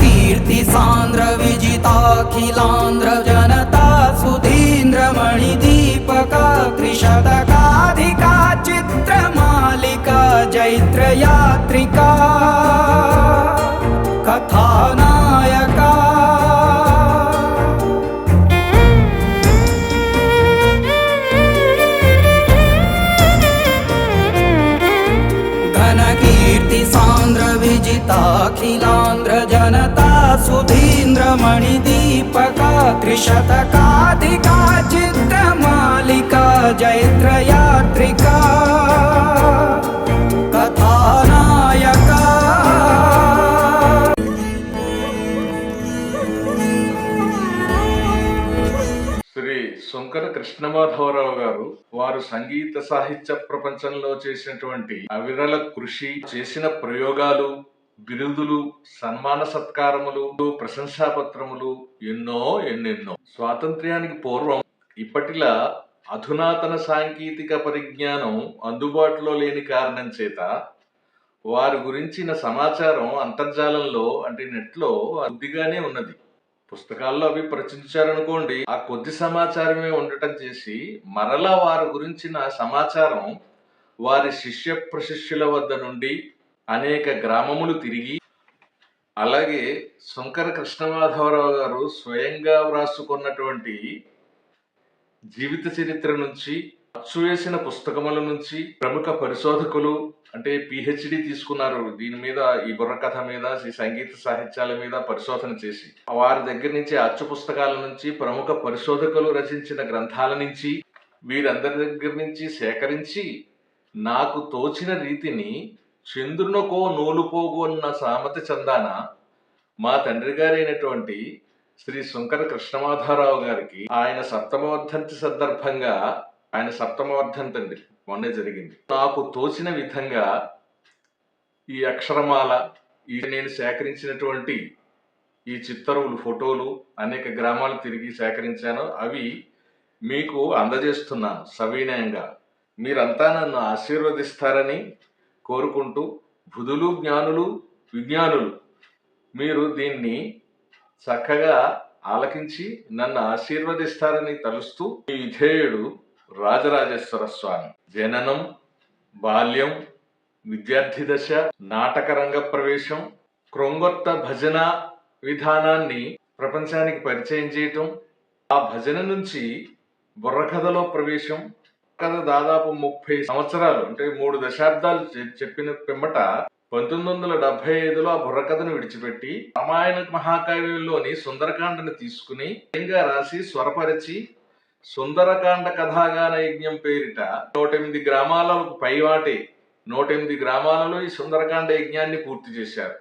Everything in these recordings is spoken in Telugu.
कीर्ति सान्द्र विजिताखिलान्द्र जनता सुधीन्द्रमणि दीपका कृषदकाधिका चित्र जैत्रयात्रिका कथानायका सुधीन्द्रमणि दीपका त्रिशतकाधिका चित्रमालिका जैत्रयात्रिका कथानायका శ్రీ శంకర కృష్ణమాధవరావు గారు వారు సంగీత సాహిత్య ప్రపంచంలో చేసినటువంటి అవిరళ కృషి చేసిన ప్రయోగాలు బిరుదులు సన్మాన సత్కారములు ప్రశంసాపత్రములు ఎన్నో ఎన్నెన్నో. స్వాతంత్ర్యానికి పూర్వం ఇప్పటిలా అధునాతన సాంకేతిక పరిజ్ఞానం అందుబాటులో లేని కారణం చేత వారి గురించిన సమాచారం అంతర్జాలంలో అంటే నెట్లో కొద్దిగానే ఉన్నది. పుస్తకాల్లో అవి ప్రచురించారనుకోండి ఆ కొద్ది సమాచారమే ఉండటం చేసి మరలా వారి గురించిన సమాచారం వారి శిష్య ప్రశిష్యుల వద్ద నుండి అనేక గ్రామములు తిరిగి అలాగే శంకర కృష్ణమాధవరావు గారు స్వయంగా వ్రాసుకున్నటువంటి జీవిత చరిత్ర నుంచి అచ్చు వేసిన పుస్తకముల నుంచి ప్రముఖ పరిశోధకులు అంటే పిహెచ్డి తీసుకున్నారు. దీని మీద ఈ బుర్రకథ మీద ఈ సంగీత సాహిత్యాల మీద పరిశోధన చేసి వారి దగ్గర నుంచి అచ్చు పుస్తకాల నుంచి ప్రముఖ పరిశోధకులు రచించిన గ్రంథాల నుంచి వీరందరి దగ్గర నుంచి సేకరించి నాకు తోచిన రీతిని చంద్రునకో నూలు పోగు అన్న సామెత చందాన మా తండ్రి గారైనటువంటి శ్రీ శంకర కృష్ణమాధారావు గారికి ఆయన సప్తమవర్ధంతి సందర్భంగా ఆయన సప్తమవర్ధంతి అండి మొన్నే జరిగింది. నాకు తోచిన విధంగా ఈ అక్షరమాల ఈ నేను సేకరించినటువంటి ఈ చిత్తరువులు ఫోటోలు అనేక గ్రామాలు తిరిగి సేకరించాను. అవి మీకు అందజేస్తున్నాను సవినయంగా. మీరంతా నన్ను ఆశీర్వదిస్తారని కోరుకుంటూ బుధులు జ్ఞానులు విజ్ఞానులు మీరు దీన్ని చక్కగా ఆలకించి నన్ను ఆశీర్వదిస్తారని తలుస్తూ ఈ విధేయుడు రాజరాజేశ్వర స్వామి. జననం బాల్యం విద్యార్థి దశ నాటక రంగ ప్రవేశం క్రొంగొత్త భజన విధానాన్ని ప్రపంచానికి పరిచయం చేయటం ఆ భజన నుంచి బుర్రకథలో ప్రవేశం కథ దాదాపు ముప్పై సంవత్సరాలు అంటే మూడు దశాబ్దాలు చెప్పిన పిమ్మట పంతొమ్మిది వందల డెబ్బై ఐదులో ఆ బుర్రకథను విడిచిపెట్టి రామాయణ మహాకావ్యంలోని సుందరకాండను తీసుకుని స్వయంగా రాసి స్వరపరిచి సుందరకాండ కథాగాన యజ్ఞం పేరిట నూట ఎనిమిది గ్రామాలకు పైవాటి నూట ఎనిమిది గ్రామాలలో ఈ సుందరకాండ యజ్ఞాన్ని పూర్తి చేశారు.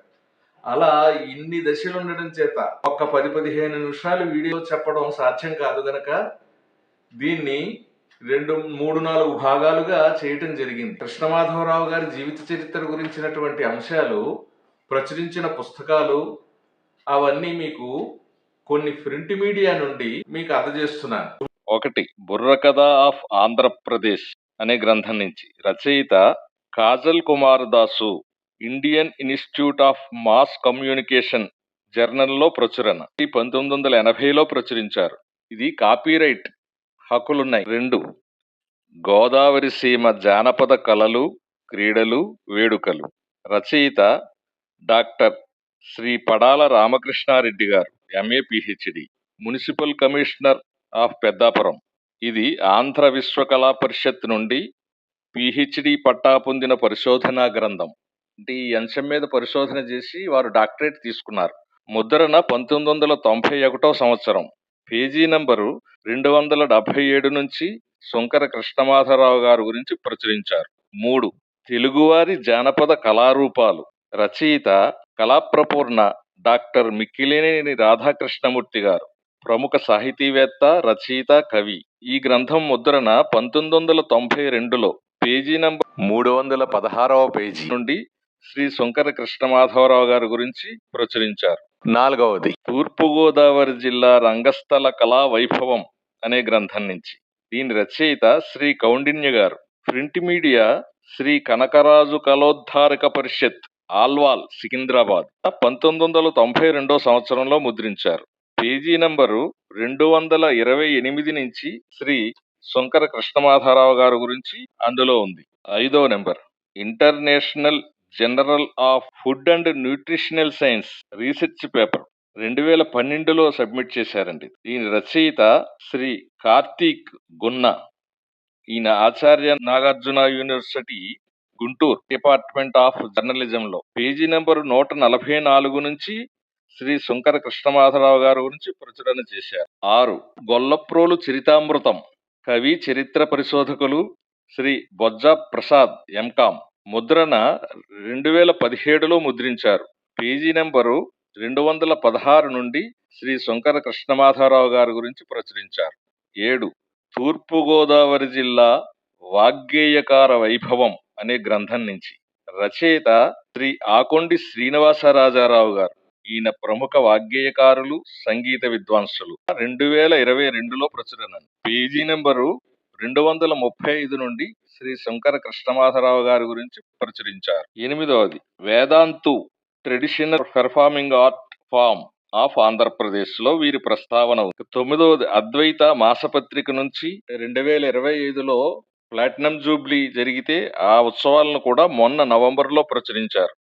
అలా ఇన్ని దశలు ఉండడం చేత ఒక్క పది పదిహేను నిమిషాలు వీడియో చెప్పడం సాధ్యం కాదు గనక దీన్ని రెండు మూడు నాలుగు భాగాలుగా చేయటం జరిగింది. కృష్ణమాధవరావు గారి జీవిత చరిత్ర గురించినటువంటి అంశాలు ప్రచురించిన పుస్తకాలు అవన్నీ మీకు కొన్ని ప్రింట్ మీడియా నుండి మీకు అందజేస్తున్నాను. ఒకటి బుర్రకథ ఆఫ్ ఆంధ్రప్రదేశ్ అనే గ్రంథం నుంచి. రచయిత Kajal Kumar Dasu Indian institute of mass communication జర్నల్లో ప్రచురణ. ఈ పంతొమ్మిది వందల ఎనభైలో ప్రచురించారు. ఇది కాపీరైట్. హక్కులున్నాయి. రెండు గోదావరి సీమ జానపద కళలు క్రీడలు వేడుకలు. రచయిత డాక్టర్ శ్రీ పడాల రామకృష్ణారెడ్డి గారు MA PhD municipal commissioner of Peddapuram. ఇది ఆంధ్ర విశ్వకళా పరిషత్ నుండి పిహెచ్డి పట్టా పొందిన పరిశోధనా గ్రంథం. అంటే ఈ అంశం మీద పరిశోధన చేసి వారు డాక్టరేట్ తీసుకున్నారు. ముద్రణ పంతొమ్మిది వందల తొంభై ఒకటో సంవత్సరం. పేజీ నంబరు రెండు వందల డెబ్బై ఏడు నుంచి శంకర కృష్ణమాధవరావు గారి గురించి ప్రచురించారు. మూడు తెలుగువారి జానపద కళారూపాలు. రచయిత కళాప్రపూర్ణ డాక్టర్ మిక్కిలేని రాధాకృష్ణమూర్తి గారు. ప్రముఖ సాహితీవేత్త రచయిత కవి. ఈ గ్రంథం ముద్రణ పంతొమ్మిది వందల తొంభై రెండులో పేజీ నంబర్ మూడు వందల పదహారవ పేజీ నుండి శ్రీ శంకర కృష్ణమాధవరావు గారి గురించి ప్రచురించారు. నాలుగవది. తూర్పుగోదావరి జిల్లా రంగస్థల కళా వైభవం అనే గ్రంథం నుంచి. దీని రచయిత శ్రీ కౌండిన్య గారు. Print media Shri Kanakaraju Kaloddharaka Parishat Alwal Secunderabad. పంతొమ్మిది వందల తొంభై రెండో సంవత్సరంలో ముద్రించారు. పేజీ నంబరు రెండు వందల ఇరవై ఎనిమిది నుంచి శ్రీ శంకర కృష్ణమాధారావు గారి గురించి అందులో ఉంది. ఐదో number. International journal of food and nutritional science research paper రెండు వేల పన్నెండులో సబ్మిట్ చేశారండి. దీని రచయిత శ్రీ కార్తీక్ గున్నా ఈయన Acharya Nagarjuna university Guntur department of జర్నలిజంలో. పేజీ నెంబరు నూట నలభై నాలుగు నుంచి శ్రీ శంకర కృష్ణమాధరావు గారి గురించి ప్రచురణ చేశారు. ఆరు గొల్లప్రోలు చరితామృతం కవి చరిత్ర పరిశోధకులు శ్రీ బొజ్జ ప్రసాద్ ఎంకామ్. ముద్రణ రెండు వేల పదిహేడులో ముద్రించారు. పేజీ నెంబరు రెండు వందల పదహారు నుండి శ్రీ శంకర కృష్ణమాధవరావు గారి గురించి ప్రచురించారు. ఏడు తూర్పుగోదావరి జిల్లా వాగ్గేయకార వైభవం అనే గ్రంథం నుంచి. రచయిత శ్రీ ఆకొండి శ్రీనివాసరాజారావు గారు. ఈయన ప్రముఖ వాగ్గేయకారులు సంగీత విద్వాంసులు. రెండు వేల ఇరవై రెండులో ప్రచురణ. పేజీ నెంబరు రెండు వందల ముప్పై ఐదు నుండి శ్రీ శంకర కృష్ణమాధరావు గారి గురించి ప్రచురించారు. ఎనిమిదవది Vedantu traditional performing art form of ఆంధ్రప్రదేశ్లో వీరి ప్రస్తావన తొమ్మిదవది అద్వైత మాసపత్రిక నుంచి రెండు వేల ఇరవై ఐదులో ప్లాటినం జూబ్లీ జరిగితే ఆ ఉత్సవాలను కూడా మొన్న నవంబర్లో ప్రచురించారు.